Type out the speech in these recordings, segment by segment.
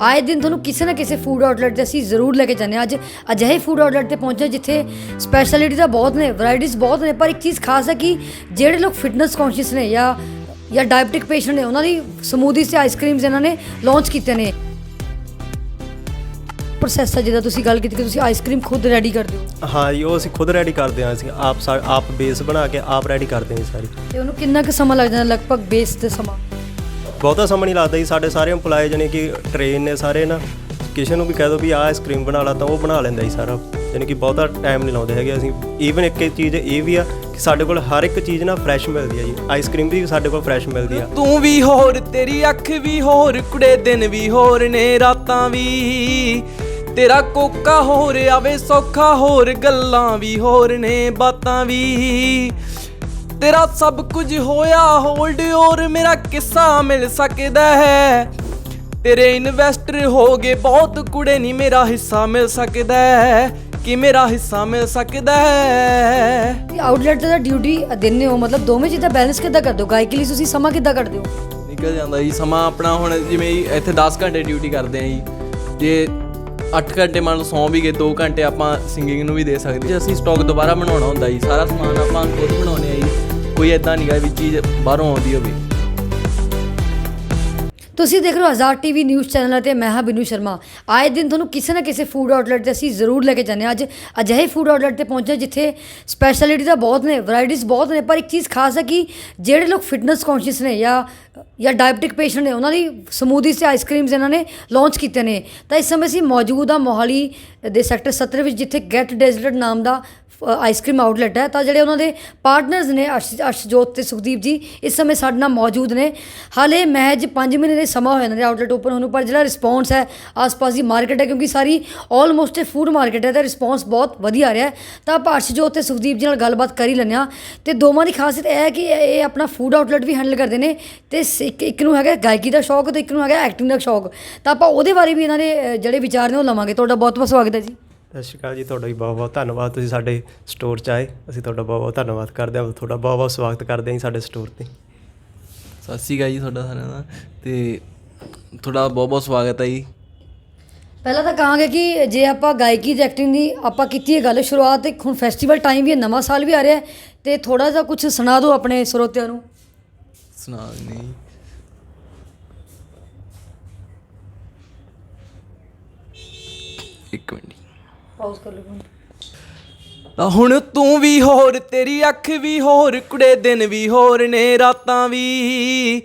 ਆਏ ਦਿਨ ਤੁਹਾਨੂੰ ਕਿਸੇ ਨਾ ਕਿਸੇ ਫੂਡ ਆਊਟਲੈਟ ਤੇ ਅਸੀਂ ਜ਼ਰੂਰ ਲੈ ਕੇ ਜਾਂਦੇ ਹਾਂ। ਅੱਜ ਅਜਿਹੇ ਫੂਡ ਆਊਟਲੈਟ ਤੇ ਪਹੁੰਚੇ ਜਿੱਥੇ ਸਪੈਸ਼ਲਿਟੀ ਤਾਂ ਬਹੁਤ ਨੇ ਵੈਰਾਈਟੀਜ਼ ਬਹੁਤ ਨੇ ਪਰ ਇੱਕ ਚੀਜ਼ ਖਾਸ ਹੈ ਕਿ ਜਿਹੜੇ ਲੋਕ ਫਿਟਨੈਸ ਕੌਨਸ਼ੀਅਸ ਨੇ ਜਾਂ ਜਾਂ ਡਾਇਬਟਿਕ ਪੇਸ਼ੈਂਟ ਨੇ ਉਹਨਾਂ ਦੀ ਸਮੂਦੀਜ਼ ਤੇ ਆਈਸਕ੍ਰੀਮਸ ਇਹਨਾਂ ਨੇ ਲਾਂਚ ਕੀਤੇ ਨੇ। ਪ੍ਰੋਸੈਸ ਹੈ ਜਿਹਦਾ ਤੁਸੀਂ ਗੱਲ ਕੀਤੀ ਕਿ ਤੁਸੀਂ ਆਈਸਕ੍ਰੀਮ ਖੁਦ ਰੈਡੀ ਕਰਦੇ ਹੋ। ਹਾਂ ਜੀ ਉਹ ਅਸੀਂ ਖੁਦ ਰੈਡੀ ਕਰਦੇ ਹਾਂ ਅਸੀਂ ਆਪ ਸਾ- ਆਪ ਬੇਸ ਬਣਾ ਕੇ ਆਪ ਰੈਡੀ ਕਰਦੇ ਹਾਂ ਜੀ ਸਾਰੀ। ਤੇ ਉਹਨੂੰ ਕਿੰਨਾ ਕੁ ਸਮਾਂ ਲੱਗ ਜਾਂਦਾ? ਲਗਭਗ ਬੇਸ ਤੇ ਸਮਾਂ? ਬਹੁਤਾ ਸਮਾਂ ਨਹੀਂ ਲੱਗਦਾ ਜੀ। ਸਾਡੇ ਸਾਰੇ EMPLOYE ਜਾਨੀ ਕਿ ਟ੍ਰੇਨ ਨੇ ਸਾਰੇ ਨਾ, ਕਿਸੇ ਨੂੰ ਵੀ ਕਹਿ ਦੋ ਵੀ ਆਹ ਆਈਸਕ੍ਰੀਮ ਬਣਾ ਲਾ ਤਾਂ ਉਹ ਬਣਾ ਲੈਂਦਾ ਜੀ ਸਾਰਾ। ਜਾਨੀ ਕਿ ਬਹੁਤਾ ਟਾਈਮ ਨਹੀਂ ਲਾਉਂਦੇ ਹੈਗੇ ਅਸੀਂ। ਈਵਨ ਇੱਕ ਇੱਕ ਚੀਜ਼ ਇਹ ਵੀ ਆ ਕਿ ਸਾਡੇ ਕੋਲ ਹਰ ਇੱਕ ਚੀਜ਼ ਨਾ ਫਰੈਸ਼ ਮਿਲਦੀ ਹੈ ਜੀ। ਆਈਸਕ੍ਰੀਮ ਵੀ ਸਾਡੇ ਕੋਲ ਫਰੈਸ਼ ਮਿਲਦੀ ਆ। ਤੂੰ ਵੀ ਹੋਰ, ਤੇਰੀ ਅੱਖ ਵੀ ਹੋਰ, ਕੁੜੇ ਦਿਨ ਵੀ ਹੋਰ ਨੇ, ਰਾਤਾਂ ਵੀ। ਤੇਰਾ ਕੋਕਾ ਹੋਰ ਆਵੇ, ਸੌਖਾ ਹੋਰ, ਗੱਲਾਂ ਵੀ ਹੋਰ ਨੇ, ਬਾਤਾਂ ਵੀ। ਤੇਰਾ ਸਭ ਕੁਝ ਹੋਇਆ ਹੋਲਡ ਔਰ ਮੇਰਾ ਕਿੱਸਾ ਮਿਲ ਸਕਦਾ ਹੈ। ਤੇਰੇ ਇਨਵੈਸਟਰ ਹੋ ਗਏ ਬਹੁਤ ਕੁੜੇ ਨਹੀਂ ਮੇਰਾ ਹਿੱਸਾ ਮਿਲ ਸਕਦਾ ਹੈ। ਕਿ ਮੇਰਾ ਹਿੱਸਾ ਮਿਲ ਸਕਦਾ ਹੈ? ਆਊਟਲੈਟ ਦਾ ਡਿਊਟੀ ਦਿੰਦੇ ਹੋ ਮਤਲਬ ਦੋਵੇਂ ਚੀਜ਼ਾਂ ਬੈਲੈਂਸ ਕਿੱਦਾਂ ਕਰਦੇ ਹੋ? ਗਾਇਕੀ ਲਈ ਤੁਸੀਂ ਸਮਾਂ ਕਿੱਦਾਂ ਕੱਢਦੇ ਹੋ? ਨਿਕਲ ਜਾਂਦਾ ਜੀ ਸਮਾਂ ਆਪਣਾ ਹੁਣ ਜਿਵੇਂ ਇੱਥੇ 10 ਘੰਟੇ ਡਿਊਟੀ ਕਰਦੇ ਆ ਜੀ। ਜੇ 8 ਘੰਟੇ ਮੰਨ ਲਓ ਸੌਂ ਵੀ ਗਏ 2 ਘੰਟੇ ਆਪਾਂ ਸਿੰਗਿੰਗ ਨੂੰ ਵੀ ਦੇ ਸਕਦੇ ਜੇ ਅਸੀਂ ਸਟਾਕ ਦੁਬਾਰਾ ਬਣਾਉਣਾ ਹੁੰਦਾ ਜੀ ਸਾਰਾ ਸਮਾਨ ਆਪਾਂ ਖੁਦ ਬਣਾਉਨੇ ਆ ਜੀ ਕੋਈ ਐਦਾਂ ਵੀ ਚੀਜ਼ ਬਾਹਰੋਂ ਆਉਂਦੀ ਹੋਵੇ। ਤੁਸੀਂ ਦੇਖ ਰਹੇ ਹੋ ਆਜ਼ਾਦ ਟੀਵੀ ਨਿਊਜ਼ ਚੈਨਲ ਅਤੇ ਮੈਂ ਹਾਂ ਬਿਨੂ ਸ਼ਰਮਾ। ਆਏ ਦਿਨ ਤੁਹਾਨੂੰ ਕਿਸੇ ਨਾ ਕਿਸੇ ਫੂਡ ਆਊਟਲੈਟ ਤੇ ਅਸੀਂ ਜ਼ਰੂਰ ਲੈ ਕੇ ਜਾਂਦੇ ਹਾਂ। ਅੱਜ ਅਜਿਹੇ ਫੂਡ ਆਊਟਲੈਟ ਤੇ ਪਹੁੰਚੇ ਜਿੱਥੇ ਸਪੈਸ਼ਲਿਟੀ ਤਾਂ ਬਹੁਤ ਨੇ ਵੈਰਾਈਟੀਜ਼ ਬਹੁਤ ਨੇ, ਪਰ ਇੱਕ ਚੀਜ਼ ਖਾਸ ਹੈ ਕਿ ਜਿਹੜੇ ਲੋਕ ਫਿਟਨੈਸ ਕੌਨਸ਼ੀਅਸ ਨੇ ਜਾਂ ਜਾਂ ਡਾਇਬਟਿਕ ਪੇਸ਼ੈਂਟ ਨੇ, ਉਹਨਾਂ ਦੀ ਸਮੂਦੀਜ਼ ਤੇ ਆਈਸਕ੍ਰੀਮਸ ਇਹਨਾਂ ਨੇ ਲਾਂਚ ਕੀਤੇ ਨੇ। ਤਾਂ ਇਸ ਸਮੇਂ ਅਸੀਂ ਮੌਜੂਦ ਹਾਂ ਮੋਹਾਲੀ ਦੇ ਸੈਕਟਰ 17 ਵਿੱਚ ਜਿੱਥੇ ਗੈਟ ਡੈਜ਼ਰਟ ਨਾਮ ਦਾ ਆਈਸਕ੍ਰੀਮ ਆਊਟਲੈਟ ਹੈ, ਤਾਂ ਜਿਹੜੇ ਉਹਨਾਂ ਦੇ ਪਾਰਟਨਰਸ ਨੇ ਅਰਸ਼, ਅਰਸ਼ਜੋਤ ਤੇ ਸੁਖਦੀਪ ਜੀ, ਇਸ ਸਮੇਂ ਸਾਡੇ ਨਾਲ ਮੌਜੂਦ ਨੇ। ਹਾਲੇ ਮਹਿਜ 5 ਮਹੀਨੇ ਦੇ ਸਮਾਂ ਹੋਇਆ ਇਹਨਾਂ ਦੇ ਆਊਟਲੈਟ ਓਪਨ ਹੋਣ ਨੂੰ, ਪਰ ਜਿਹੜਾ ਰਿਸਪੌਂਸ ਹੈ, ਆਸ-ਪਾਸ ਦੀ ਮਾਰਕੀਟ ਹੈ, ਕਿਉਂਕਿ ਸਾਰੀ ਆਲਮੋਸਟ ਫੂਡ ਮਾਰਕੀਟ ਹੈ, ਤਾਂ ਰਿਸਪੌਂਸ ਬਹੁਤ ਵਧੀਆ ਆ ਰਿਹਾ ਤਾਂ ਆਪਾਂ ਅਰਸ਼ਜੋਤ ਤੇ ਸੁਖਦੀਪ ਜੀ ਨਾਲ ਗੱਲਬਾਤ ਕਰ ਹੀ ਲੈਂਦੇ ਹਾਂ। ਤੇ ਦੋਵਾਂ ਦੀ ਖਾਸੀਅਤ ਇਹ ਹੈ ਕਿ ਇਹ ਆਪਣਾ ਫੂਡ ਆਊਟਲੈਟ ਵੀ ਹੈਂਡਲ ਕਰਦੇ ਨੇ, ਤੇ ਇੱਕ ਇੱਕ ਨੂੰ ਹੈਗਾ ਗਾਇਕੀ ਦਾ ਸ਼ੌਕ ਤੇ ਇੱਕ ਨੂੰ ਹੈਗਾ ਐਕਟਿੰਗ ਦਾ ਸ਼ੌਕ। ਤਾਂ ਆਪਾਂ ਉਹਦੇ ਬਾਰੇ ਵੀ ਇਹਨਾਂ ਦੇ ਅ, ਜਿਹੜੇ ਵਿਚਾਰ ਨੇ ਉਹ ਲਵਾਂਗੇ। ਤੁਹਾਡਾ ਬਹੁਤ ਬਹੁਤ ਸਵਾਗਤ ਹੈ ਜੀ। ਸਤਿ ਸ਼੍ਰੀ ਅਕਾਲ ਜੀ ਤੁਹਾਡਾ ਵੀ ਬਹੁਤ ਬਹੁਤ ਧੰਨਵਾਦ। ਤੁਸੀਂ ਸਾਡੇ ਸਟੋਰ 'ਚ ਆਏ ਅਸੀਂ ਤੁਹਾਡਾ ਬਹੁਤ ਬਹੁਤ ਧੰਨਵਾਦ ਕਰਦੇ ਹਾਂ ਤੁਹਾਡਾ ਬਹੁਤ ਬਹੁਤ ਸਵਾਗਤ ਕਰਦੇ ਹਾਂ ਜੀ ਸਾਡੇ ਸਟੋਰ ਤੇ। ਸਤਿ ਸ਼੍ਰੀ ਅਕਾਲ ਜੀ ਤੁਹਾਡਾ ਸਾਰਿਆਂ ਦਾ। ਤੇ ਤੁਹਾਡਾ ਬਹੁਤ ਬਹੁਤ ਸਵਾਗਤ ਹੈ ਜੀ। ਪਹਿਲਾਂ ਤਾਂ ਕਹਾਂਗੇ ਕਿ ਜੇ ਆਪਾਂ ਗਾਇਕੀ ਤੇ ਐਕਟਿੰਗ ਦੀ ਆਪਾਂ ਕੀਤੀ ਹੈ ਗੱਲ ਸ਼ੁਰੂਆਤ ਇੱਕ ਹੁਣ ਫੈਸਟੀਵਲ ਟਾਈਮ ਵੀ ਹੈ ਨਵਾਂ ਸਾਲ ਵੀ ਆ ਰਿਹਾ ਹੈ ਤੇ ਥੋੜਾ ਜਿਹਾ ਕੁਝ ਸੁਣਾ ਦਿਓ ਆਪਣੇ ਸਰੋਤਿਆਂ ਨੂੰ। ਸੁਣਾ ਦਿੰਦੇ ਜੀ ਇੱਕ ਮਿੰਟ। ਪਾਉਜ਼ ਕਰ ਲਓ ਤਾਂ ਹੁਣ ਤੂੰ ਵੀ ਹੋਰ ਤੇਰੀ ਅੱਖ ਵੀ ਹੋਰ ਕੁੜੇ ਦਿਨ ਵੀ ਹੋਰ ਨੇ ਰਾਤਾਂ ਵੀ।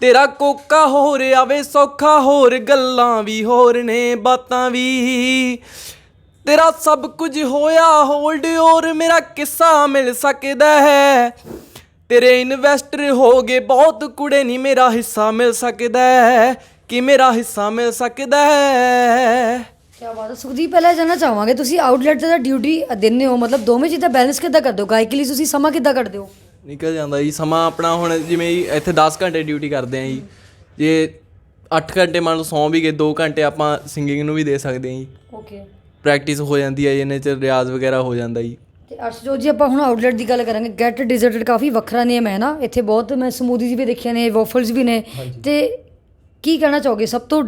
ਤੇਰਾ ਕੋਕਾ ਹੋਰ ਆਵੇ ਸੌਖਾ ਹੋਰ ਗੱਲਾਂ ਵੀ ਹੋਰ ਨੇ ਬਾਤਾਂ ਵੀ। ਤੇਰਾ ਸਭ ਕੁਝ ਹੋਇਆ ਹੋਲਡ ਔਰ ਮੇਰਾ ਕਿੱਸਾ ਮਿਲ ਸਕਦਾ ਹੈ। ਤੇਰੇ ਇਨਵੈਸਟਰ ਹੋ ਗਏ ਬਹੁਤ ਕੁੜੇ ਨਹੀਂ ਮੇਰਾ ਹਿੱਸਾ ਮਿਲ ਸਕਦਾ ਕਿ ਮੇਰਾ ਹਿੱਸਾ ਮਿਲ ਸਕਦਾ ਕੀ ਬਾਤ ਹੈ। ਸੁਖਦੀਪ ਪਹਿਲਾਂ ਜਾਨਣਾ ਚਾਹਾਂਗੇ ਤੁਸੀਂ ਆਊਟਲੈਟ ਦਾ ਡਿਊਟੀ ਦਿੰਦੇ ਹੋ ਮਤਲਬ ਦੋਵੇਂ ਚੀਜ਼ਾਂ ਬੈਲੈਂਸ ਕਿੱਦਾਂ ਕਰਦੇ ਹੋ? ਗਾਇਕੀ ਲਈ ਤੁਸੀਂ ਸਮਾਂ ਕਿੱਦਾਂ ਕੱਢਦੇ ਹੋ? ਨਿਕਲ ਜਾਂਦਾ ਜੀ ਸਮਾਂ ਆਪਣਾ ਹੁਣ ਜਿਵੇਂ ਇੱਥੇ 10 ਘੰਟੇ ਡਿਊਟੀ ਕਰਦੇ ਆ ਜੀ। ਜੇ 8 ਘੰਟੇ ਮੰਨ ਲਓ ਸੌਂ ਵੀ ਗਏ 2 ਘੰਟੇ ਆਪਾਂ ਸਿੰਗਿੰਗ ਨੂੰ ਵੀ ਦੇ ਸਕਦੇ ਆ ਜੀ। ਓਕੇ ਪ੍ਰੈਕਟਿਸ ਹੋ ਜਾਂਦੀ ਹੈ ਜੀ ਇਹਨੇ ਚ ਰਿਆਜ਼ ਵਗੈਰਾ ਹੋ ਜਾਂਦਾ ਜੀ। ਤੇ ਅਰਸ਼ਜੋਤ ਜੀ ਆਪਾਂ ਹੁਣ ਆਊਟਲੈਟ ਦੀ ਗੱਲ ਕਰਾਂਗੇ। ਗੈਟ ਡਿਜ਼ਰਟਡ ਕਾਫੀ ਵੱਖਰਾ ਨੇਮ ਹੈ ਨਾ। ਇੱਥੇ ਬਹੁਤ ਮੈਂ ਸਮੂਦੀਜ਼ ਵੀ ਦੇਖੀਆਂ ਨੇ ਵਾਫਲਸ ਵੀ ਨੇ। ਤੇ ਕੀ ਕਹਿਣਾ ਚਾਹੋਗੇ? ਸਭ ਤੋਂ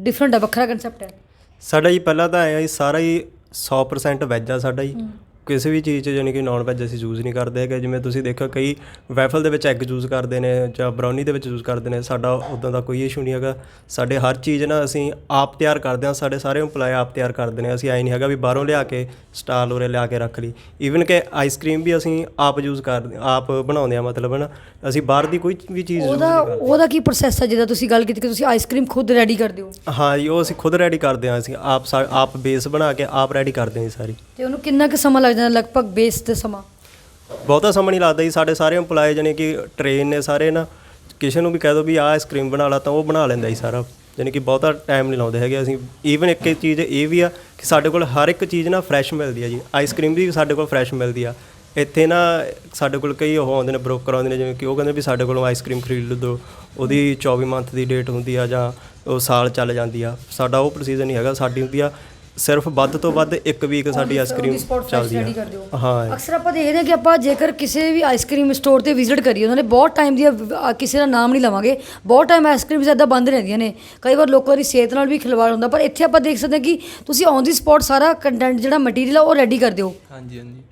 ਡਿਫਰੈਂਟ ਹੈ ਵੱਖਰਾ ਕਨਸੈਪਟ ਹੈ। ਸਾਡਾ ਜੀ ਪਹਿਲਾਂ ਤਾਂ ਆਇਆ ਜੀ ਸਾਰਾ ਹੀ 100% ਵੈਜ ਆ ਸਾਡਾ ਜੀ। ਕਿਸੇ ਵੀ ਚੀਜ਼ 'ਚ ਯਾਨੀ ਕਿ ਨਾਨ ਵੈਜ ਅਸੀਂ ਯੂਜ਼ ਨਹੀਂ ਕਰਦੇ ਹੈਗੇ। ਜਿਵੇਂ ਤੁਸੀਂ ਦੇਖੋ ਕਈ ਵੈਫਲ ਦੇ ਵਿੱਚ ਐਗ ਯੂਜ਼ ਕਰਦੇ ਨੇ ਜਾਂ ਬਰਾਊਨੀ ਦੇ ਵਿੱਚ ਯੂਜ਼ ਕਰਦੇ ਨੇ ਸਾਡਾ ਉਦਾਂ ਦਾ ਕੋਈ ਇਸ਼ੂ ਨਹੀਂ ਹੈਗਾ। ਸਾਡੇ ਹਰ ਚੀਜ਼ ਨਾ ਅਸੀਂ ਆਪ ਤਿਆਰ ਕਰਦੇ ਹਾਂ ਸਾਡੇ ਸਾਰੇ EMPLOYE ਆਪ ਤਿਆਰ ਕਰਦੇ ਨੇ। ਅਸੀਂ ਐ ਨਹੀਂ ਹੈਗਾ ਵੀ ਬਾਹਰੋਂ ਲਿਆ ਕੇ ਸਟਾਲ ਉਰੇ ਲਿਆ ਕੇ ਰੱਖ ਲਈ। ਈਵਨ ਕਿ ਆਈਸਕ੍ਰੀਮ ਵੀ ਅਸੀਂ ਆਪ ਯੂਜ਼ ਕਰਦੇ ਆਪ ਬਣਾਉਂਦੇ ਆ ਮਤਲਬ ਨਾ ਅਸੀਂ ਬਾਹਰ ਦੀ ਕੋਈ ਵੀ ਚੀਜ਼ use ਉਹਦਾ ਉਹਦਾ ਕੀ ਪ੍ਰੋਸੈਸ ਹੈ? ਜਿਹਦਾ ਤੁਸੀਂ ਗੱਲ ਕੀਤੀ ਕਿ ਤੁਸੀਂ ਆਈਸਕ੍ਰੀਮ ਖੁਦ ਰੈਡੀ ਕਰਦੇ ਹੋ। ਹਾਂ ਜੀ ਉਹ ਅਸੀਂ ਖੁਦ ਰੈਡੀ ਕਰਦੇ ਹਾਂ। ਅਸੀਂ ਆਪ ਆਪ ਬੇਸ ਬਣਾ ਕੇ ਆਪ ਰੈਡੀ ਕਰਦੇ ਹਾਂ ਸਾਰੀ। ਤੇ ਉਹਨੂੰ ਕਿੰਨਾ ਕੁ ਸਮਾਂ ਲੱਗ ਜਾਂਦਾ ਲਗਭਗ ਬੇਸ ਤੇ ਸਮਾਂ। ਬਹੁਤਾ ਸਮਾਂ ਨਹੀਂ ਲੱਗਦਾ ਜੀ, ਸਾਡੇ ਸਾਰੇ EMPLOYE ਜਾਨੀ ਕਿ ਟ੍ਰੇਨ ਨੇ ਸਾਰੇ ਨਾ, ਕਿਸੇ ਨੂੰ ਵੀ ਕਹਿ ਦੋ ਵੀ ਆਹ ਆਈਸਕ੍ਰੀਮ ਬਣਾ ਲਾ ਤਾਂ ਉਹ ਬਣਾ ਲੈਂਦਾ ਜੀ ਸਾਰਾ। ਜਾਨੀ ਕਿ ਬਹੁਤਾ ਟਾਈਮ ਨਹੀਂ ਲਾਉਂਦੇ ਹੈਗੇ ਅਸੀਂ। ਈਵਨ ਇੱਕ ਇੱਕ ਚੀਜ਼ ਇਹ ਵੀ ਆ ਕਿ ਸਾਡੇ ਕੋਲ ਹਰ ਇੱਕ ਚੀਜ਼ ਨਾ ਫਰੈਸ਼ ਮਿਲਦੀ ਆ ਜੀ। ਆਈਸਕ੍ਰੀਮ ਵੀ ਸਾਡੇ ਕੋਲ ਫਰੈਸ਼ ਮਿਲਦੀ ਆ। ਇੱਥੇ ਨਾ ਸਾਡੇ ਕੋਲ ਕਈ ਉਹ ਆਉਂਦੇ ਨੇ ਬ੍ਰੋਕਰ ਆਉਂਦੇ ਨੇ, ਜਿਵੇਂ ਕਿ ਉਹ ਕਹਿੰਦੇ ਵੀ ਸਾਡੇ ਕੋਲੋਂ ਆਈਸਕ੍ਰੀਮ ਖਰੀਦ ਲਓ ਉਹਦੀ 24 ਮੰਥ ਦੀ ਡੇਟ ਹੁੰਦੀ ਆ ਜਾਂ ਉਹ ਸਾਲ ਚੱਲ ਜਾਂਦੀ ਆ। ਸਾਡਾ ਉਹ ਪ੍ਰੋਸੀਜਰ ਨਹੀਂ ਹੈਗਾ, ਸਾਡੀ ਹੁੰਦੀ ਆ ਸਿਰਫ ਵੱਧ ਤੋਂ ਵੱਧ ਇੱਕ ਵੀਕ ਸਾਡੀ ਆਈਸਕ੍ਰੀਮ ਚੱਲਦੀ ਹੋ ਹਾਂ। ਅਕਸਰ ਆਪਾਂ ਦੇਖਦੇ ਹਾਂ ਕਿ ਆਪਾਂ ਜੇਕਰ ਕਿਸੇ ਵੀ ਆਈਸਕ੍ਰੀਮ ਸਟੋਰ ਤੇ ਵਿਜ਼ਿਟ ਕਰੀਏ ਉਹਨਾਂ ਨੇ ਬਹੁਤ ਟਾਈਮ ਦੀ ਕਿਸੇ ਦਾ ਨਾਮ ਨਹੀਂ ਲਵਾਂਗੇ। ਬਹੁਤ ਟਾਈਮ ਆਈਸਕ੍ਰੀਮਸ ਇੱਦਾਂ ਬੰਦ ਰਹਿੰਦੀਆਂ ਨੇ। ਕਈ ਵਾਰ ਲੋਕਾਂ ਦੀ ਸਿਹਤ ਨਾਲ ਵੀ ਖਿਲਵਾੜ ਹੁੰਦਾ ਪਰ ਇੱਥੇ ਆਪਾਂ ਦੇਖ ਸਕਦੇ ਹਾਂ ਕਿ ਤੁਸੀਂ ਔਨ ਦੀ ਸਪੌਟ ਸਾਰਾ ਕੰਟੈਂਟ ਜਿਹੜਾ ਮਟੀਰੀਅਲ ਆ ਉਹ ਰੈਡੀ ਕਰਦੇ ਹੋ ਹਾਂਜੀ ਹਾਂਜੀ।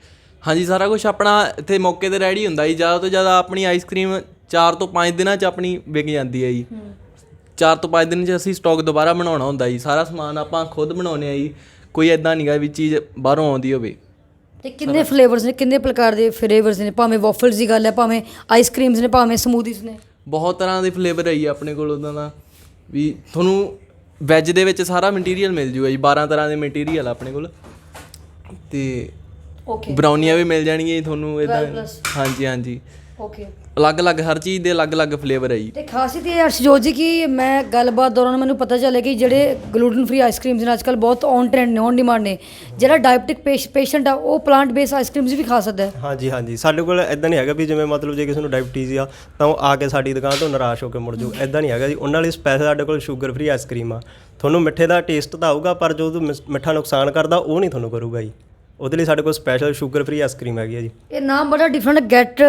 ਹਾਂਜੀ ਸਾਰਾ ਕੁਝ ਆਪਣਾ ਇੱਥੇ ਮੌਕੇ ਤੇ ਰੈਡੀ ਹੁੰਦਾ ਜੀ। ਜ਼ਿਆਦਾ ਤੋਂ ਜ਼ਿਆਦਾ ਆਪਣੀ ਆਈਸਕ੍ਰੀਮ 4 ਤੋਂ 5 ਦਿਨਾਂ 'ਚ ਆਪਣੀ ਵਿਕ ਜਾਂਦੀ ਹੈ ਜੀ। 4 ਤੋਂ 5 ਦਿਨ 'ਚ ਅਸੀਂ ਸਟਾਕ ਦੁਬਾਰਾ ਬਣਾਉਣਾ ਹੁੰਦਾ ਜੀ। ਸਾਰਾ ਸਮਾਨ ਆਪਾਂ ਖੁਦ ਬਣਾਉਂਦੇ ਆ ਜੀ। ਕੋਈ ਐਦਾਂ ਨਹੀਂਗਾ ਵੀ ਚੀਜ਼ ਬਾਹਰੋਂ ਆਉਂਦੀ ਹੋਵੇ। ਤੇ ਕਿੰਨੇ ਫਲੇਵਰਸ ਨੇ ਕਿੰਨੇ ਪ੍ਰਕਾਰ ਦੇ ਫਲੇਵਰਸ ਨੇ? ਭਾਵੇਂ ਵਾਫਲਸ ਦੀ ਗੱਲ ਹੈ ਭਾਵੇਂ ਆਈਸਕ੍ਰੀਮਸ ਨੇ ਭਾਵੇਂ ਸਮੂਦੀਜ਼ ਨੇ। ਬਹੁਤ ਤਰ੍ਹਾਂ ਦੇ ਫਲੇਵਰ ਜੀ ਆਪਣੇ ਕੋਲ ਉਦਾਂ ਦਾ। ਵੀ ਤੁਹਾਨੂੰ ਵੈਜ ਦੇ ਵਿੱਚ ਸਾਰਾ ਮਟੀਰੀਅਲ ਮਿਲ ਜੂਗਾ ਜੀ 12 ਤਰ੍ਹਾਂ ਦੇ ਮਟੀਰੀਅਲ ਆਪਣੇ ਕੋਲ। ਤੇ ਓਕੇ ਬਰਾਉਨੀਆਂ ਵੀ ਮਿਲ ਜਾਣਗੀਆਂ ਜੀ ਤੁਹਾਨੂੰ ਇਦਾਂ 12 plus। ਹਾਂਜੀ ਹਾਂਜੀ। ਓਕੇ ਅਲੱਗ-ਅਲੱਗ ਹਰ ਚੀਜ਼ ਦੇ ਅਲੱਗ-ਅਲੱਗ ਫਲੇਵਰ ਹੈ ਜੀ। ਤੇ ਖਾਸੀਅਤ ਇਹ ਅਰਸ਼ਜੋਤ ਜੀ ਕਿ ਮੈਂ ਗੱਲਬਾਤ ਦੌਰਾਨ ਮੈਨੂੰ ਪਤਾ ਚੱਲਿਆ ਕਿ ਜਿਹੜੇ ਗਲੂਟਨ ਫ੍ਰੀ ਆਈਸਕ੍ਰੀਮਸ ਨੇ ਅੱਜਕੱਲ ਬਹੁਤ ਔਨ ਟ੍ਰੈਂਡ ਨੇ ਔਨ ਡਿਮਾਂਡ ਨੇ ਜਿਹੜਾ ਡਾਇਬਟਿਕ ਪੇਸ਼ੈਂਟ ਆ ਉਹ ਪਲਾਂਟ ਬੇਸ ਆਈਸਕ੍ਰੀਮਸ ਵੀ ਖਾ ਸਕਦਾ ਹੈ। ਹਾਂਜੀ ਹਾਂਜੀ। ਸਾਡੇ ਕੋਲ ਇਦਾਂ ਨਹੀਂ ਹੈਗਾ ਵੀ ਜਿਵੇਂ ਮਤਲਬ ਜੇ ਕਿਸੇ ਨੂੰ ਡਾਇਬਟੀਜ਼ ਆ ਤਾਂ ਉਹ ਆ ਕੇ ਸਾਡੀ ਦੁਕਾਨ ਤੋਂ ਨਿਰਾਸ਼ ਹੋ ਕੇ ਮੁੜ ਜਾਊ। ਇਦਾਂ ਨਹੀਂ ਹੈਗਾ ਜੀ। ਉਹਨਾਂ ਲਈ ਸਪੈਸ਼ਲ ਸਾਡੇ ਕੋਲ ਸ਼ੂਗਰ ਫ੍ਰੀ ਆਈਸਕ੍ਰੀਮ ਆ। ਤੁਹਾਨੂੰ ਮਿੱਠੇ ਦਾ ਟੇਸਟ ਤਾਂ ਆਊਗਾ ਪਰ ਜੋ ਮਿਸ- ਮਿੱਠਾ ਨੁਕਸਾਨ ਕਰਦਾ ਉਹ ਨਹੀਂ ਤੁਹਾਨੂੰ ਕਰੂਗਾ ਜੀ। ਉਹਦੇ ਲਈ ਸਾਡੇ ਕੋਲ ਸਪੈਸ਼ਲ ਸ਼ੂਗਰ ਫ੍ਰੀ ਆਈਸਕ੍ਰੀਮ ਹੈਗੀ ਆ ਜੀ। ਇਹ ਨਾਮ ਬੜਾ ਡਿਫਰੈਂਟ ਗੈਟ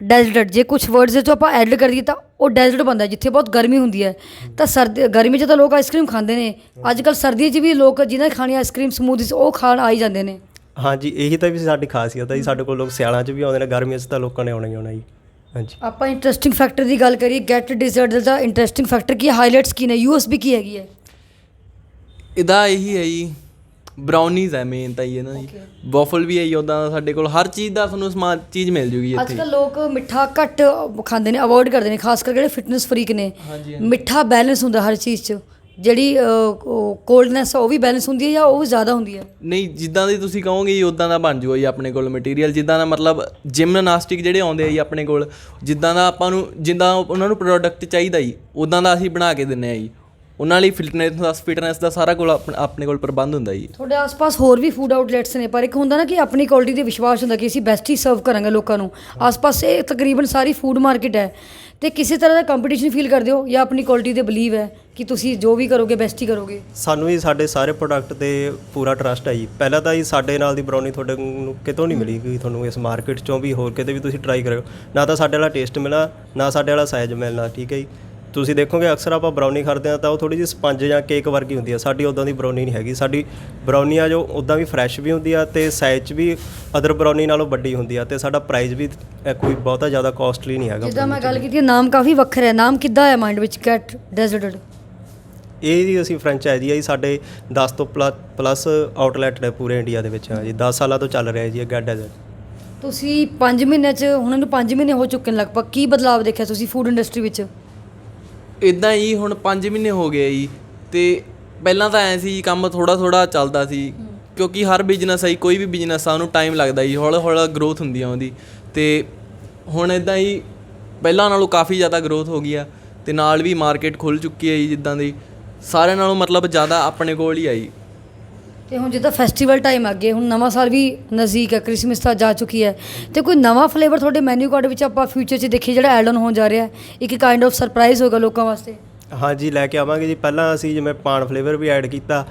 ਡੈਜ਼ਰਟ ਜੇ ਕੁਝ ਵਰਡਸ ਦੇ ਤੋਂ ਆਪਾਂ ਐਡ ਕਰ ਦਈਏ ਤਾਂ ਉਹ ਡੈਜ਼ਰਟ ਬਣਦਾ ਜਿੱਥੇ ਬਹੁਤ ਗਰਮੀ ਹੁੰਦੀ ਹੈ। ਤਾਂ ਸਰਦੀ ਗਰਮੀ 'ਚ ਤਾਂ ਲੋਕ ਆਈਸਕ੍ਰੀਮ ਖਾਂਦੇ ਨੇ। ਅੱਜ ਕੱਲ ਸਰਦੀਆਂ 'ਚ ਵੀ ਲੋਕ ਜਿਨ੍ਹਾਂ ਨੇ ਖਾਣੀ ਆਈਸਕ੍ਰੀਮ ਸਮੂਦੀਜ਼ ਉਹ ਖਾਣ ਆ ਹੀ ਜਾਂਦੇ ਨੇ। ਹਾਂਜੀ ਇਹੀ ਤਾਂ ਵੀ ਸਾਡੀ ਖਾਸੀਅਤ ਹੈ ਜੀ। ਸਾਡੇ ਕੋਲ ਲੋਕ ਸਿਆਲਾਂ 'ਚ ਵੀ ਆਉਂਦੇ ਨੇ ਗਰਮੀਆਂ 'ਚ ਤਾਂ ਲੋਕਾਂ ਨੇ ਆਉਣਾ ਹੀ ਆਉਣਾ ਜੀ। ਹਾਂਜੀ। ਆਪਾਂ ਇੰਟਰਸਟਿੰਗ ਫੈਕਟਰ ਦੀ ਗੱਲ ਕਰੀਏ ਗੈਟ ਡੈਜ਼ਰਟ ਦਾ ਇੰਟਰਸਟਿੰਗ ਫੈਕਟਰ ਕੀ ਹਾਈਲਾਈਟਸ ਕੀ ਨੇ? ਯੂਐਸਬੀ ਕੀ ਹੈਗੀ ਹੈ? ਇਹਦਾ ਇਹੀ ਹੈ ਜੀ ਬਰਾਊਨੀਜ਼ ਹੈ ਮੇਨ ਤਾਂ ਜੀ। ਇਹਨਾਂ ਦੀ ਵਾਫਲ ਵੀ ਹੈ ਜੀ ਉਦਾਂ ਸਾਡੇ ਕੋਲ ਹਰ ਚੀਜ਼ ਦਾ ਤੁਹਾਨੂੰ ਸਮਾਨ ਚੀਜ਼ ਮਿਲ ਜੂਗੀ ਅੱਜ ਇੱਥੇ। ਕੱਲ ਲੋਕ ਮਿੱਠਾ ਘੱਟ ਖਾਂਦੇ ਨੇ ਅਵੋਇਡ ਕਰਦੇ ਨੇ ਖਾਸ ਕਰਕੇ ਜਿਹੜੇ ਫਿਟਨੈਸ ਫਰੀਕ ਨੇ। ਮਿੱਠਾ ਬੈਲੈਂਸ ਹੁੰਦਾ ਹਰ ਚੀਜ਼ 'ਚ। ਜਿਹੜੀ ਕੋਲਡਨੈਸ ਉਹ ਵੀ ਬੈਲੈਂਸ ਹੁੰਦੀ ਹੈ ਜਾਂ ਉਹ ਵੀ ਜ਼ਿਆਦਾ ਹੁੰਦੀ ਹੈ? ਨਹੀਂ ਜਿੱਦਾਂ ਦੀ ਤੁਸੀਂ ਕਹੋਗੇ ਜੀ ਉਦਾਂ ਦਾ ਬਣ ਜੂਗਾ ਜੀ ਆਪਣੇ ਕੋਲ ਮਟੀਰੀਅਲ ਜਿੱਦਾਂ ਦਾ ਮਤਲਬ ਜਿਮਨਾਸਟਿਕ ਜਿਹੜੇ ਆਉਂਦੇ ਆ ਜੀ ਆਪਣੇ ਕੋਲ ਜਿੱਦਾਂ ਦਾ ਆਪਾਂ ਨੂੰ ਜਿੱਦਾਂ ਉਹਨਾਂ ਨੂੰ ਪ੍ਰੋਡਕਟ ਚਾਹੀਦਾ ਜੀ ਉਦਾਂ ਦਾ ਅਸੀਂ ਬਣਾ ਕੇ ਦਿੰਨੇ ਆ ਜੀ। ਉਹਨਾਂ ਲਈ ਫਿਟਨੈਸ ਦਾ ਫਿਟਨੈਸ ਦਾ ਸਾਰਾ ਕੋਲ ਆਪਣ- ਆਪਣੇ ਕੋਲ ਪ੍ਰਬੰਧ ਹੁੰਦਾ ਜੀ। ਤੁਹਾਡੇ ਆਸ-ਪਾਸ ਹੋਰ ਵੀ ਫੂਡ ਆਊਟਲੈਟਸ ਨੇ ਪਰ ਇੱਕ ਹੁੰਦਾ ਨਾ ਕਿ ਆਪਣੀ ਕੁਆਲਿਟੀ ਤੇ ਵਿਸ਼ਵਾਸ ਹੁੰਦਾ ਕਿ ਅਸੀਂ ਬੈਸਟ ਹੀ ਸਰਵ ਕਰਾਂਗੇ ਲੋਕਾਂ ਨੂੰ। ਆਸ-ਪਾਸ ਇਹ ਤਕਰੀਬਨ ਸਾਰੀ ਫੂਡ ਮਾਰਕੀਟ ਹੈ। ਤੇ ਕਿਸੇ ਤਰ੍ਹਾਂ ਦਾ ਕੰਪੀਟੀਸ਼ਨ ਫੀਲ ਕਰਦੇ ਹੋ ਜਾਂ ਆਪਣੀ ਕੁਆਲਿਟੀ ਤੇ ਬਲੀਵ ਹੈ ਕਿ ਤੁਸੀਂ ਜੋ ਵੀ ਕਰੋਗੇ ਬੈਸਟ ਹੀ ਕਰੋਗੇ? ਸਾਨੂੰ ਵੀ ਸਾਡੇ ਸਾਰੇ ਪ੍ਰੋਡਕਟ ਤੇ ਪੂਰਾ ਟਰਸਟ ਹੈ ਜੀ। ਪਹਿਲਾਂ ਤਾਂ ਜੀ ਸਾਡੇ ਨਾਲ ਦੀ ਬਰਾਉਨੀ ਤੁਹਾਡੇ ਨੂੰ ਕਿਤੋਂ ਨਹੀਂ ਮਿਲੇਗੀ ਤੁਹਾਨੂੰ ਇਸ ਮਾਰਕੀਟ ਚੋਂ ਵੀ ਹੋਰ ਕਿਤੇ ਵੀ ਤੁਸੀਂ ਟਰਾਈ ਕਰਿਓ। ਨਾ ਤਾਂ ਸਾਡੇ ਵਾਲਾ ਟੇਸਟ ਮਿਲਣਾ ਨਾ ਸਾਡੇ ਵਾਲਾ ਸਾਈਜ਼ ਮਿਲਣਾ ਠੀਕ ਹੈ ਜੀ। ਤੁਸੀਂ ਦੇਖੋਗੇ ਅਕਸਰ ਆਪਾਂ ਬਰਾਉਨੀ ਖਰੀਦਦੇ ਆ ਤਾਂ ਉਹ ਥੋੜੀ ਜਿਹੀ ਸਪੰਜ ਜਾਂ ਕੇਕ ਵਰਗੀ ਹੁੰਦੀ ਆ। ਸਾਡੀ ਉਦਾਂ ਦੀ ਬਰਾਉਨੀ ਨਹੀਂ ਹੈਗੀ। ਸਾਡੀ ਬਰਾਉਨੀ ਆ ਜੋ ਉਦਾਂ ਵੀ ਫਰੈਸ਼ ਵੀ ਹੁੰਦੀ ਆ ਤੇ ਸਾਈਜ਼ 'ਚ ਵੀ ਅਦਰ ਬਰਾਉਨੀ ਨਾਲੋਂ ਵੱਡੀ ਹੁੰਦੀ ਆ ਤੇ ਸਾਡਾ ਪ੍ਰਾਈਸ ਵੀ ਕੋਈ ਬਹੁਤਾ ਜ਼ਿਆਦਾ ਕਾਸਟਲੀ ਨਹੀਂ ਹੈਗਾ ਜਿੱਦਾਂ ਮੈਂ ਗੱਲ ਕੀਤੀ ਹੈ, ਨਾਮ ਕਾਫੀ ਵੱਖਰਾ ਹੈ। ਨਾਮ ਕਿੱਦਾਂ ਹੈ ਮਾਈਂਡ ਵਿੱਚ ਗੈਟ ਡੈਜ਼ਰਟ ਇਹ ਜੀ ਅਸੀਂ ਫਰੈਂਚਾਈਜ਼ੀ ਆ ਜੀ ਸਾਡੇ 10 ਤੋਂ ਪਲੱਸ ਆਊਟਲੈਟ ਨੇ ਪੂਰੇ ਇੰਡੀਆ ਦੇ ਵਿੱਚ ਹਾਂ ਜੀ। 10 ਸਾਲਾਂ ਤੋਂ ਚੱਲ ਰਿਹਾ ਜੀ ਇਹ ਗੈਡ ਡੈਜ਼ਰਟ ਤੁਸੀਂ 5 ਮਹੀਨਿਆਂ 'ਚ ਹੁਣ ਇਹਨੂੰ 5 ਮਹੀਨੇ ਹੋ ਚੁੱਕੇ ਨੇ ਲਗਭਗ। ਕੀ ਬਦਲਾਅ ਦੇਖਿਆ ਤੁਸੀਂ ਫੂਡ ਇੰਡਸਟਰੀ ਵਿੱਚ? ਇਦਾਂ ਹੀ ਹੁਣ 5 ਮਹੀਨੇ ਹੋ ਗਏ ਜੀ ਤੇ ਪਹਿਲਾਂ ਤਾਂ ਐ ਸੀ ਕੰਮ ਥੋੜਾ ਥੋੜਾ ਚੱਲਦਾ ਸੀ ਕਿਉਂਕਿ ਹਰ ਬਿਜ਼ਨਸ ਹੈ ਕੋਈ ਵੀ ਬਿਜ਼ਨਸ ਆ ਉਹਨੂੰ ਟਾਈਮ ਲੱਗਦਾ ਜੀ ਹੌਲਾ ਹੌਲਾ ਗਰੋਥ ਹੁੰਦੀ ਆ ਉਹਦੀ। ਤੇ ਹੁਣ ਇਦਾਂ ਹੀ ਪਹਿਲਾਂ ਨਾਲੋਂ ਕਾਫੀ ਜ਼ਿਆਦਾ ਗਰੋਥ ਹੋ ਗਈ ਆ ਤੇ ਨਾਲ ਵੀ ਮਾਰਕੀਟ ਖੁੱਲ ਚੁੱਕੀ ਹੈ ਜੀ ਜਿੱਦਾਂ ਦੀ ਸਾਰਿਆਂ ਨਾਲੋਂ ਮਤਲਬ ਜ਼ਿਆਦਾ ਆਪਣੇ ਕੋਲ ਹੀ ਆਈ ਤੇ ਹੁਣ ਜਿੱਦਾਂ ਫੈਸਟੀਵਲ ਟਾਈਮ ਆ ਅੱਗੇ, ਹੁਣ ਨਵਾਂ ਸਾਲ ਵੀ ਨਜ਼ਦੀਕ ਹੈ ਕ੍ਰਿਸਮਸ ਤਾਂ ਜਾ ਚੁੱਕੀ ਹੈ। ਤੇ ਕੋਈ ਨਵਾਂ ਫਲੇਵਰ ਤੁਹਾਡੇ ਮੈਨੂ ਕਾਰਡ ਵਿੱਚ ਆਪਾਂ ਫਿਊਚਰ 'ਚ ਦੇਖੀਏ ਜਿਹੜਾ ਐਡ ਆਨ ਹੋਣ ਜਾ ਰਿਹਾ ਹੈ, ਇੱਕ ਕਾਈਂਡ ਆਫ ਸਰਪ੍ਰਾਈਜ਼ ਹੋਏਗਾ ਲੋਕਾਂ ਵਾਸਤੇ? ਹਾਂਜੀ, ਲੈ ਕੇ ਆਵਾਂਗੇ ਜੀ। ਪਹਿਲਾਂ ਅਸੀਂ ਜਿਵੇਂ ਪਾਨ ਫਲੇਵਰ ਵੀ ਐਡ ਕੀਤਾ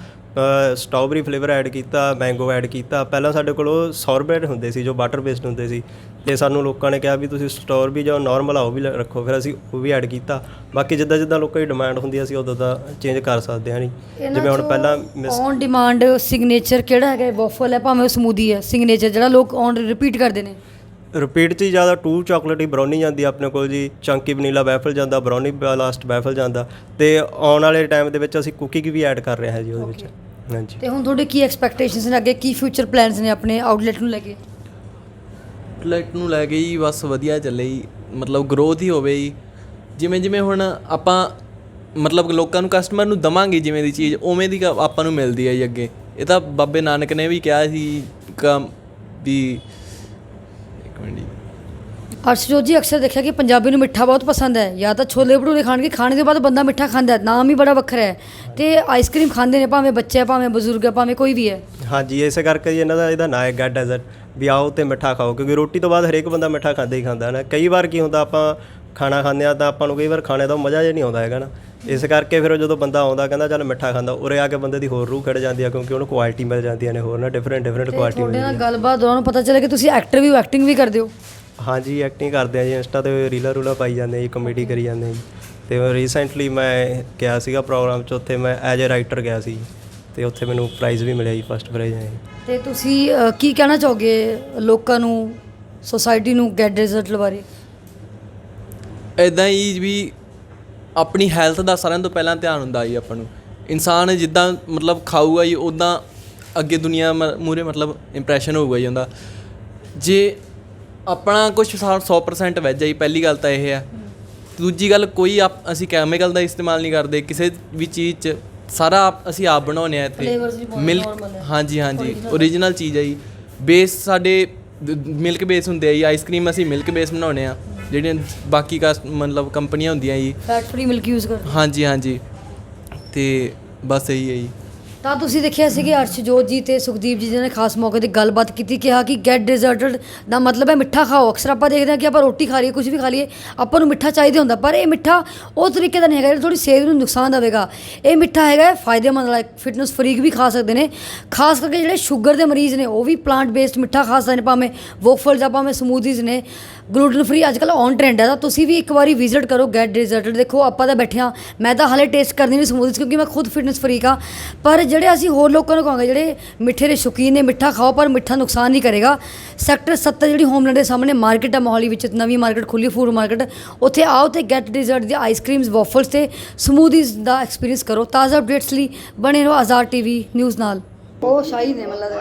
ਸਟ੍ਰਾਬੇਰੀ ਫਲੇਵਰ ਐਡ ਕੀਤਾ ਮੈਂਗੋ ਐਡ ਕੀਤਾ। ਪਹਿਲਾਂ ਸਾਡੇ ਕੋਲ ਉਹ ਸੌਰਬੇਟ ਹੁੰਦੇ ਸੀ, ਜੋ ਵਾਟਰ ਬੇਸਡ ਹੁੰਦੇ ਸੀ। ਤੇ ਸਾਨੂੰ ਲੋਕਾਂ ਨੇ ਕਿਹਾ ਵੀ ਤੁਸੀਂ ਸਟੋਰ ਵੀ ਜਾਂ ਨਾਰਮਲ ਆ ਉਹ ਵੀ ਰੱਖੋ ਫਿਰ ਅਸੀਂ ਉਹ ਵੀ ਐਡ ਕੀਤਾ। ਬਾਕੀ ਜਿੱਦਾਂ ਜਿੱਦਾਂ ਲੋਕਾਂ ਦੀ ਡਿਮਾਂਡ ਹੁੰਦੀ ਅਸੀਂ ਉਦੋਂ ਦਾ ਚੇਂਜ ਕਰ ਸਕਦੇ ਹਾਂ ਨਹੀਂ ਜਿਵੇਂ ਹੁਣ ਪਹਿਲਾਂ ਮਿਸ ਔਨ ਡਿਮਾਂਡ ਸਿਗਨੇਚਰ ਕਿਹੜਾ ਹੈਗਾ ਵਾਫਲ ਹੈ? ਭਾਵੇਂ ਉਹ ਸਮੂਦੀ ਹੈ ਸਿਗਨੇਚਰ ਜਿਹੜਾ ਲੋਕ ਔਨ ਰਿਪੀਟ ਕਰਦੇ ਨੇ। ਰਿਪੀਟ 'ਚ ਜ਼ਿਆਦਾ ਟੂ ਚਾਕਲੇਟ ਹੀ ਬਰਾਉਨੀ ਜਾਂਦੀ ਆਪਣੇ ਕੋਲ ਜੀ। ਚੰਕੀ ਵਨੀਲਾ ਵੈਫਲ ਜਾਂਦਾ ਬਰਾਉਨੀ ਲਾਸਟ ਵੈਫਲ ਜਾਂਦਾ। ਤੇ ਆਉਣ ਵਾਲੇ ਟਾਈਮ ਦੇ ਵਿੱਚ ਅਸੀਂ ਕੁਕਿੰਗ ਵੀ ਐਡ ਕਰ ਰਹੇ ਹਾਂ ਜੀ ਉਹਦੇ ਵਿੱਚ। ਹਾਂਜੀ। ਤੇ ਹੁਣ ਤੁਹਾਡੇ ਕੀ ਐਕਸਪੈਕਟੇਸ਼ਨਸ ਨੇ ਅੱਗੇ? ਕੀ ਫਿਊਚਰ ਪਲਾਨਸ ਨੇ ਆਪਣੇ ਆਊਟਲੈਟ ਨੂੰ ਲੈ ਕੇ? ਆਊਟਲੈਟ ਨੂੰ ਲੈ ਕੇ ਜੀ ਬਸ ਵਧੀਆ ਚੱਲੇ ਜੀ। ਮਤਲਬ ਗਰੋਥ ਹੀ ਹੋਵੇ ਜੀ। ਜਿਵੇਂ ਜਿਵੇਂ ਹੁਣ ਆਪਾਂ ਮਤਲਬ ਲੋਕਾਂ ਨੂੰ ਕਸਟਮਰ ਨੂੰ ਦਵਾਂਗੇ ਜਿਵੇਂ ਦੀ ਚੀਜ਼ ਉਵੇਂ ਦੀ ਕ- ਆਪਾਂ ਨੂੰ ਮਿਲਦੀ ਹੈ ਜੀ ਅੱਗੇ। ਇਹ ਤਾਂ ਬਾਬੇ ਨਾਨਕ ਨੇ ਵੀ ਕਿਹਾ ਸੀ ਕ- ਵੀ ਇੱਕ ਮਿੰਟ ਜੀ। ਅਰਸ਼ਜੋਤ ਜੀ ਅਕਸਰ ਦੇਖਿਆ ਕਿ ਪੰਜਾਬੀ ਨੂੰ ਮਿੱਠਾ ਬਹੁਤ ਪਸੰਦ ਹੈ। ਜਾਂ ਤਾਂ ਛੋਲੇ ਭਟੂਰੇ ਖਾਣਗੇ ਖਾਣੇ ਦੇ ਬਾਅਦ ਬੰਦਾ ਮਿੱਠਾ ਖਾਂਦਾ ਹੈ। ਨਾਮ ਹੀ ਬੜਾ ਵੱਖਰਾ ਹੈ। ਤੇ ਆਈਸਕ੍ਰੀਮ ਖਾਂਦੇ ਨੇ ਭਾਵੇਂ ਬੱਚੇ ਭਾਵੇਂ ਬਜ਼ੁਰਗ ਹੈ ਭਾਵੇਂ ਕੋਈ ਵੀ ਹੈ। ਹਾਂਜੀ ਇਸੇ ਕਰਕੇ ਜੀ ਇਹਨਾਂ ਦਾ ਇਹਦਾ ਨਾਂ ਹੈ ਗੈਟ ਡੈਜ਼ਰਟ ਵੀ ਆਓ ਤੇ ਮਿੱਠਾ ਖਾਓ ਕਿਉਂਕਿ ਰੋਟੀ ਤੋਂ ਬਾਅਦ ਹਰੇਕ ਬੰਦਾ ਮਿੱਠਾ ਖਾਂਦਾ ਹੀ ਖਾਂਦਾ ਹੈ ਨਾ। ਕਈ ਵਾਰ ਕੀ ਹੁੰਦਾ ਆਪਾਂ ਖਾਣਾ ਖਾਂਦੇ ਆ ਤਾਂ ਆਪਾਂ ਨੂੰ ਕਈ ਵਾਰ ਖਾਣੇ ਦਾ ਮਜ਼ਾ ਜਿਹਾ ਨਹੀਂ ਆਉਂਦਾ ਹੈਗਾ ਨਾ। ਇਸ ਕਰਕੇ ਫਿਰ ਜਦੋਂ ਬੰਦਾ ਆਉਂਦਾ ਕਹਿੰਦਾ ਚੱਲ ਮਿੱਠਾ ਖਾਂਦਾ ਉਰੇ ਆ ਕੇ ਬੰਦੇ ਦੀ ਹੋਰ ਰੂਹ ਖੜ ਜਾਂਦੀ ਆ ਕਿਉਂਕਿ ਉਹਨੂੰ ਕੁਆਲਿਟੀ ਮਿਲ ਜਾਂਦੀਆਂ ਨੇ ਹੋਰ ਨਾ ਡਿਫਰੈਂਟ ਡਿਫਰੈਂਟ ਕੁਆਲਿਟੀ ਤੁਹਾਡੇ ਨਾਲ ਗੱਲਬਾਤ ਦੌਰਾਨ ਪਤਾ ਚੱਲਿਆ ਕਿ ਤੁਸੀਂ ਐਕਟਰ ਵੀ ਐਕਟਿੰਗ ਵੀ ਕਰਦੇ ਹੋ? ਹਾਂਜੀ ਐਕਟਿੰਗ ਕਰਦੇ ਆ ਜੀ ਇੰਸਟਾ ਤੇ ਰੀਲਾਂ ਰੂਲਾਂ ਪਾਈ ਜਾਂਦੇ ਆ ਜੀ ਕਮੇਡੀ ਕਰੀ ਜਾਂਦੇ ਆ ਜੀ। ਤੇ ਰੀਸੈਂਟਲੀ ਮੈਂ ਗਿਆ ਸੀਗਾ ਪ੍ਰੋਗਰਾਮ 'ਚ ਉੱਥੇ ਮੈਂ ਐਜ਼ ਅ ਰਾਈਟਰ ਗਿਆ ਸੀ। ਤੇ ਉੱਥੇ ਮੈਨੂੰ ਪ੍ਰਾਈਜ਼ ਵੀ ਮਿਲਿਆ ਜੀ ਫਸਟ ਪ੍ਰਾਈਜ਼ ਜੀ। ਤੇ ਤੁਸੀਂ ਅ, ਕੀ ਕਹਿਣਾ ਚਾਹੋਗੇ ਲੋਕਾਂ ਨੂੰ ਸੋਸਾਇਟੀ ਨੂੰ ਗੈਟ ਰਿਜ਼ਲਟ ਬਾਰੇ? ਇਦਾਂ ਹੀ ਵੀ ਆਪਣੀ ਹੈਲਥ ਦਾ ਸਾਰਿਆਂ ਤੋਂ ਪਹਿਲਾਂ ਧਿਆਨ ਹੁੰਦਾ ਜੀ ਆਪਾਂ ਨੂੰ। ਇਨਸਾਨ ਜਿੱਦਾਂ ਮਤਲਬ ਖਾਊਗਾ ਜੀ ਉਦਾਂ ਅੱਗੇ ਦੁਨੀਆ ਮੂਰੇ ਮਤਲਬ ਇੰਪ੍ਰੈਸ਼ਨ ਹੋਊਗਾ ਜੀ ਉਹਦਾ। ਜੇ ਆਪਣਾ ਕੁਝ 100% ਵੈਜ ਹੈ ਜੀ ਪਹਿਲੀ ਗੱਲ ਤਾਂ ਇਹ ਹੈ ਦੂਜੀ ਗੱਲ ਕੋਈ ਆਪ- ਅਸੀਂ ਕੈਮੀਕਲ ਦਾ ਇਸਤੇਮਾਲ ਨਹੀਂ ਕਰਦੇ ਕਿਸੇ ਵੀ ਚੀਜ਼ 'ਚ ਸਾਰਾ ਆਪ- ਅਸੀਂ ਆਪ ਬਣਾਉਂਦੇ ਆ ਇੱਥੇ। Flavors ਵੀ ਬਹੁਤ ਮਿਲਕ normal ਹੈ। ਹਾਂਜੀ ਹਾਂਜੀ। ਓਰੀਜਨਲ ਚੀਜ਼। ਹੈ ਜੀ। ਬੇਸ ਸਾਡੇ ਮਿਲਕ ਬੇਸ ਹੁੰਦੇ ਆ ਜੀ। ਆਈਸਕ੍ਰੀਮ ਅਸੀਂ ਮਿਲਕ ਬੇਸ ਬਣਾਉਂਦੇ ਆ ਜਿਹੜੀਆਂ ਬਾਕੀ ਕਾ ਮਤਲਬ ਕੰਪਨੀਆਂ ਹੁੰਦੀਆਂ ਜੀ। ਫੈਟ ਫ੍ਰੀ ਮਿਲਕ ਯੂਜ਼ ਕਰ ਹਾਂਜੀ ਹਾਂਜੀ। ਤੇ ਬਸ ਇਹੀ ਹੈ ਜੀ। ਤਾਂ ਤੁਸੀਂ ਦੇਖਿਆ ਸੀ ਕਿ ਅਰਸ਼ਜੋਤ ਜੀ ਤੇ ਸੁਖਦੀਪ ਜੀ ਜਿਹਨਾਂ ਨੇ ਖਾਸ ਮੌਕੇ ਤੇ ਗੱਲਬਾਤ ਕੀਤੀ, ਕਿਹਾ ਕਿ ਗੈਟ ਡਿਜ਼ਰਟਡ ਦਾ ਮਤਲਬ ਹੈ ਮਿੱਠਾ ਖਾਓ। ਅਕਸਰ ਆਪਾਂ ਦੇਖਦੇ ਹਾਂ ਕਿ ਆਪਾਂ ਰੋਟੀ ਖਾ ਲਈਏ ਕੁਝ ਵੀ ਖਾ ਲਈਏ, ਆਪਾਂ ਨੂੰ ਮਿੱਠਾ ਚਾਹੀਦਾ ਹੁੰਦਾ, ਪਰ ਇਹ ਮਿੱਠਾ ਉਹ ਤਰੀਕੇ ਦਾ ਨਹੀਂ ਹੈਗਾ ਜਿਹੜਾ ਥੋੜੀ ਸਿਹਤ ਨੂੰ ਨੁਕਸਾਨ ਦੇਵੇਗਾ। ਇਹ ਮਿੱਠਾ ਹੈਗਾ ਫਾਇਦੇਮੰਦ ਲਾਈਕ ਫਿਟਨੈਸ ਫਰੀਕ ਵੀ ਖਾ ਸਕਦੇ ਨੇ। ਖਾਸ ਕਰਕੇ ਜਿਹੜੇ ਸ਼ੂਗਰ ਦੇ ਮਰੀਜ਼ ਨੇ, ਉਹ ਵੀ ਪਲਾਂਟ ਬੇਸਡ ਮਿੱਠਾ ਖਾ ਸਕਦੇ ਨੇ, ਭਾਵੇਂ ਵੋਫਲਸ ਆ ਭਾਵੇਂ ਸਮੂਦੀਜ਼ ਨੇ। ਗਲੂਟਨ ਫ੍ਰੀ ਅੱਜ ਕੱਲ੍ਹ ਔਨ ਟ੍ਰੈਂਡ ਹੈ ਤਾਂ ਤੁਸੀਂ ਵੀ ਇੱਕ ਵਾਰੀ ਵਿਜ਼ਿਟ ਕਰੋ ਗੈਟ ਡਿਜ਼ਰਟਡ ਦੇਖੋ, ਆਪਾਂ ਤਾਂ ਬੈਠੇ ਮੈਂ ਤਾਂ ਹਾਲੇ ਟੇਸਟ ਕਰਨੀ ਨਹੀਂ ਸਮੂਦੀਸ ਕਿਉਂਕਿ ਮੈਂ ਖੁਦ ਫਿਟਨੈਸ ਫਰੀਕ ਆ ਪਰ ਜਿਹੜੇ ਅਸੀਂ ਹੋਰ ਲੋਕਾਂ ਨੂੰ ਕਹਾਂਗੇ, ਜਿਹੜੇ ਮਿੱਠੇ ਦੇ ਸ਼ੌਕੀਨ ਨੇ, ਮਿੱਠਾ ਖਾਓ, ਪਰ ਮਿੱਠਾ ਨੁਕਸਾਨ ਨਹੀਂ ਕਰੇਗਾ। ਸੈਕਟਰ 70 ਜਿਹੜੀ ਹੋਮਲੈਂਡ ਦੇ ਸਾਹਮਣੇ ਮਾਰਕੀਟ ਆ ਮੋਹਾਲੀ ਵਿੱਚ, ਨਵੀਂ ਮਾਰਕੀਟ ਖੁੱਲੀ ਫੂਡ ਮਾਰਕੀਟ ਉੱਥੇ ਆਓ ਤੇ ਗੈਟ ਡਿਜ਼ਰਟ ਦੀ ਆਈਸਕ੍ਰੀਮਸ ਵਾਫਲਸ ਤੇ ਸਮੂਦੀਜ਼ ਦਾ ਐਕਸਪੀਰੀਅੰਸ ਕਰੋ। ਤਾਜ਼ਾ ਅਪਡੇਟਸ ਲਈ ਬਣੇ ਰਹੋ ਆਜ਼ਾਦ ਟੀਵੀ ਨਿਊਜ਼ ਨਾਲ। ਉਹ ਸ਼ਾਹੀ ਨੇ ਮਤਲਬ